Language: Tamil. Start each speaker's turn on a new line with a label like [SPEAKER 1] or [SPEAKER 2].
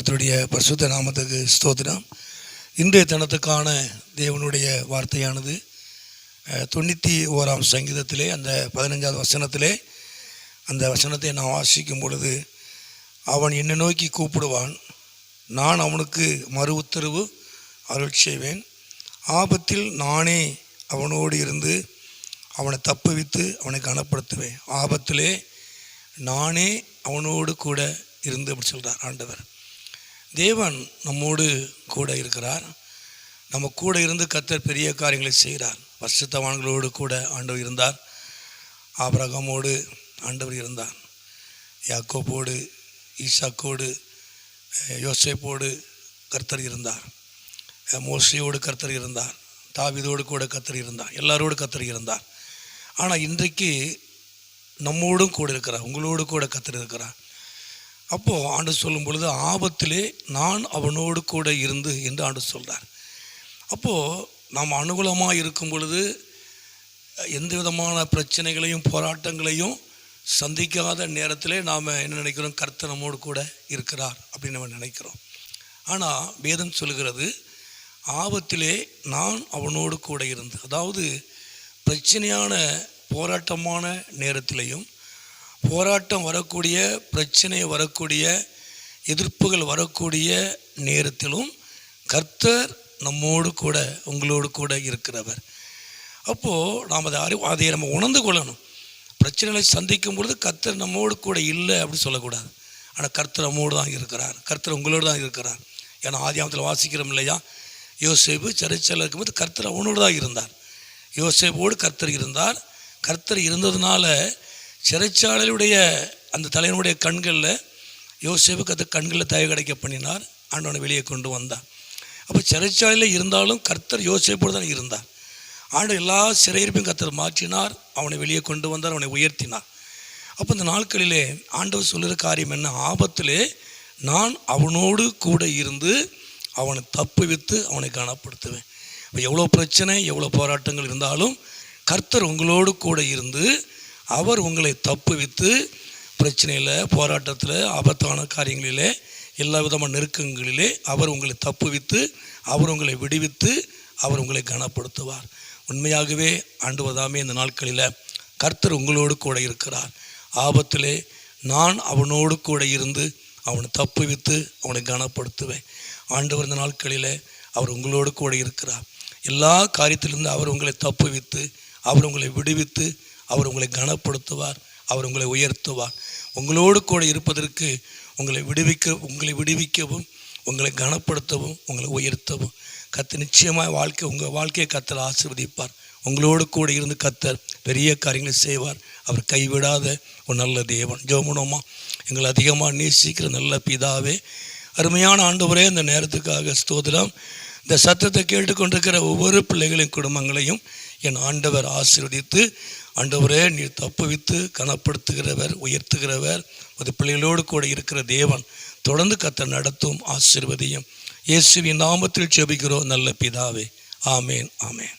[SPEAKER 1] கர்த்தருடைய பரிசுத்த நாமத்துக்கு ஸ்தோத்திரம். இன்றைய தினத்துக்கான தேவனுடைய வார்த்தையானது தொண்ணூற்றி ஓராம் சங்கீதத்திலே அந்த பதினஞ்சாவது வசனத்திலே அந்த வசனத்தை நான் வாசிக்கும் பொழுது அவன் என்னை நோக்கி கூப்பிடுவான் நான் அவனுக்கு மறு உத்தரவு அருள் செய்வேன். ஆபத்தில் நானே அவனோடு இருந்து அவனை தப்புவித்து அவனை கனப்படுத்துவேன். ஆபத்திலே நானே அவனோடு கூட இருந்து அப்படி சொல்கிறார் ஆண்டவர். தேவன் நம்மோடு கூட இருக்கிறார். நம்ம கூட இருந்து கத்தர் பெரிய காரியங்களை செய்கிறார். வருஷத்தவான்களோடு கூட ஆண்டவர் இருந்தார். ஆபரகமோடு ஆண்டவர் இருந்தார். யாக்கோப்போடு ஈசாக்கோடு யோசேப்போடு கர்த்தர் இருந்தார். அஹ், மோசையோடு கர்த்தர் இருந்தார். தாவிதோடு கூட கர்த்தர் இருந்தார். எல்லாரோடு கர்த்தர் இருந்தார். ஆனால் இன்றைக்கு நம்மோடும் கூட இருக்கிறார். உங்களோடு கூட கத்தர் இருக்கிறார். அப்போது ஆண்டு சொல்லும் பொழுது ஆபத்திலே நான் அவனோடு கூட இருந்து என்று ஆண்டு சொல்கிறார் அப்போது நாம் அனுகூலமாக இருக்கும் பொழுது எந்த விதமான பிரச்சனைகளையும் போராட்டங்களையும் சந்திக்காத நேரத்திலே நாம் என்ன நினைக்கிறோம்? கர்த்தர் நம்மோடு கூட இருக்கிறார் அப்படின்னு நம்ம நினைக்கிறோம். ஆனால் வேதம் சொல்கிறது ஆபத்திலே நான் அவனோடு கூட இருந்து அதாவது பிரச்சனையான போராட்டமான நேரத்திலையும் போராட்டம் வரக்கூடிய பிரச்சனை வரக்கூடிய எதிர்ப்புகள் வரக்கூடிய நேரத்திலும் கர்த்தர் நம்மோடு கூட உங்களோடு கூட இருக்கிறவர். அப்போது நாம் அதை அறி அதை நம்ம உணர்ந்து கொள்ளணும். பிரச்சனைகளை சந்திக்கும் பொழுது கர்த்தர் நம்மோடு கூட இல்லை அப்படின்னு சொல்லக்கூடாது. ஆனால் கர்த்தர் நம்மோடு தான் இருக்கிறார். கர்த்தர் உங்களோடு தான் இருக்கிறார். ஏன்னா ஆதியாமத்தில் வாசிக்கிறோம் இல்லையா? யோசேப்பு சிறைச்சல் இருக்கும்போது கர்த்தர் அவனோடு தான் இருந்தார். யோசேப்போடு கர்த்தர் இருந்தார். கர்த்தர் இருந்ததுனால சிறைச்சாலையுடைய அந்த தலைவனுடைய கண்களில் யோசேப்பு அது கண்களில் தயவு கிடைக்க பண்ணினார். ஆண்டவனை வெளியே கொண்டு வந்தார். அப்போ சிறைச்சாலையில் இருந்தாலும் கர்த்தர் யோசிப்போடு தான் இருந்தார். ஆண்டு எல்லா சிறையிருப்பையும் கர்த்தர் மாற்றினார். அவனை வெளியே கொண்டு வந்தார் அவனை உயர்த்தினார். அப்போ இந்த நாட்களிலே ஆண்டவர் சொல்லுற காரியம் என்ன? ஆபத்திலே நான் அவனோடு கூட இருந்து அவனை தப்புவித்து அவனை கனப்படுத்துவேன். இப்போ எவ்வளோ பிரச்சனை எவ்வளோ போராட்டங்கள் இருந்தாலும் கர்த்தர் உங்களோடு கூட இருந்து அவர் உங்களை தப்புவித்து பிரச்சனையில் போராட்டத்தில் ஆபத்தான காரியங்களிலே எல்லா விதமான நெருக்கங்களிலே அவர் உங்களை தப்புவித்து அவர் உங்களை விடுவித்து அவர் உங்களை கனப்படுத்துவார். உண்மையாகவே ஆண்டுவதாமே இந்த நாட்களில் கர்த்தர் உங்களோடு கூட இருக்கிறார். ஆபத்திலே நான் அவனோடு கூட இருந்து அவனை தப்புவித்து அவனை கனப்படுத்துவேன். ஆண்டவர் இந்த நாட்களில் அவர் உங்களோடு கூட இருக்கிறார். எல்லா காரியத்திலிருந்து அவர் உங்களை தப்புவித்து அவர் உங்களை விடுவித்து அவர் உங்களை கனப்படுத்துவார் அவர் உங்களை உயர்த்துவார். உங்களோடு கூட இருப்பதற்கு உங்களை விடுவிக்க உங்களை விடுவிக்கவும் உங்களை கனப்படுத்தவும் உங்களை உயர்த்தவும். கத்து நிச்சயமாக வாழ்க்கை உங்கள் வாழ்க்கையை கத்தர் ஆசீர்வதிப்பார். உங்களோடு கூட இருந்து கத்தர் பெரிய காரியங்களை செய்வார். அவர் கைவிடாத ஒரு நல்ல தேவன். ஜோமுனோமா எங்களை அதிகமாக நேசிக்கிற நல்ல பிதாவே அருமையான ஆண்டவரே இந்த நேரத்துக்காக ஸ்தோத்திரம். இந்த சத்தத்தை கேட்டுக்கொண்டிருக்கிற ஒவ்வொரு பிள்ளைகளின் குடும்பங்களையும் என் ஆண்டவர் ஆசீர்வதித்து ஆண்டவரே நீர் தப்புவித்து கனப்படுத்துகிறவர் உயர்த்துகிறவர். ஒரு பிள்ளைகளோடு கூட இருக்கிற தேவன் தொடர்ந்து கத்த நடத்தும் ஆசிர்வதியும். இயேசுவின் நாமத்தில் செபிக்கிறோம் நல்ல பிதாவே. ஆமேன் ஆமேன்.